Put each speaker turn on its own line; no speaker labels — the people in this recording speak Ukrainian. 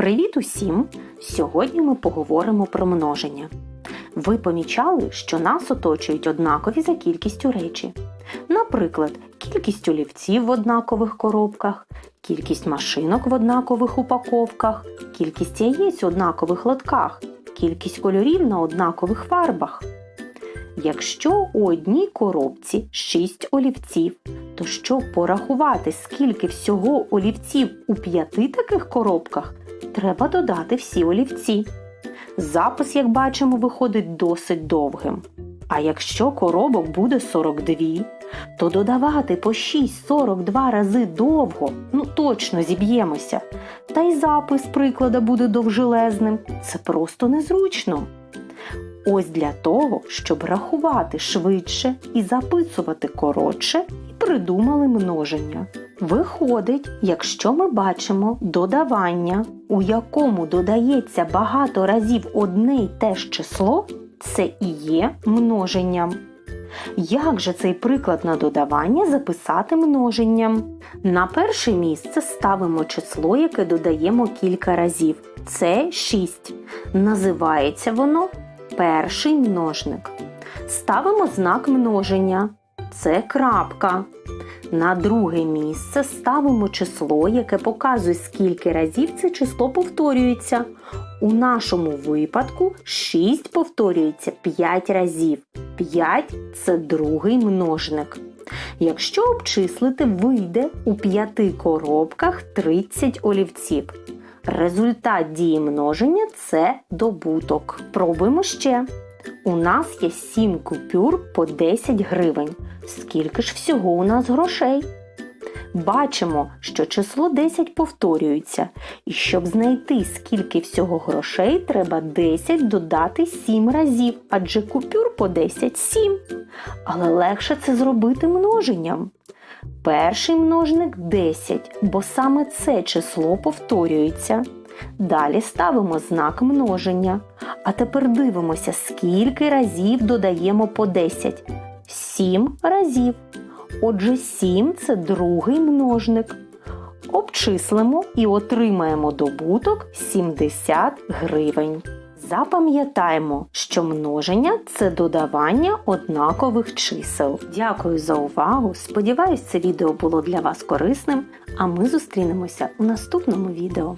Привіт усім! Сьогодні ми поговоримо про множення. Ви помічали, що нас оточують однакові за кількістю речі. Наприклад, кількість олівців в однакових коробках, кількість машинок в однакових упаковках, кількість яєць у однакових лотках, кількість кольорів на однакових фарбах. Якщо у одній коробці 6 олівців, то щоб порахувати, скільки всього олівців у п'яти таких коробках, треба додати всі олівці. Запис, як бачимо, виходить досить довгим. А якщо коробок буде 42, то додавати по 6 42 рази довго, ну точно зіб'ємося. Та й запис приклада буде довжелезним. Це просто незручно. Ось для того, щоб рахувати швидше і записувати коротше, придумали множення. Виходить, якщо ми бачимо додавання, у якому додається багато разів одне й те ж число, це і є множенням. Як же цей приклад на додавання записати множенням? На перше місце ставимо число, яке додаємо кілька разів. Це 6. Називається воно перший множник. Ставимо знак множення. Це крапка. На друге місце ставимо число, яке показує, скільки разів це число повторюється. У нашому випадку 6 повторюється 5 разів. 5 це другий множник. Якщо обчислити, вийде у п'яти коробках 30 олівців. Результат дії множення це добуток. Пробуємо ще. У нас є 7 купюр по 10 гривень. Скільки ж всього у нас грошей? Бачимо, що число 10 повторюється, і щоб знайти, скільки всього грошей, треба 10 додати 7 разів, адже купюр по 10 – 7. Але легше це зробити множенням. Перший множник 10, бо саме це число повторюється. Далі ставимо знак множення. А тепер дивимося, скільки разів додаємо по 10. 7 разів. Отже, 7 це другий множник. Обчислимо і отримаємо добуток 70 гривень. Запам'ятаємо, що множення це додавання однакових чисел. Дякую за увагу! Сподіваюсь, це відео було для вас корисним, а ми зустрінемося у наступному відео.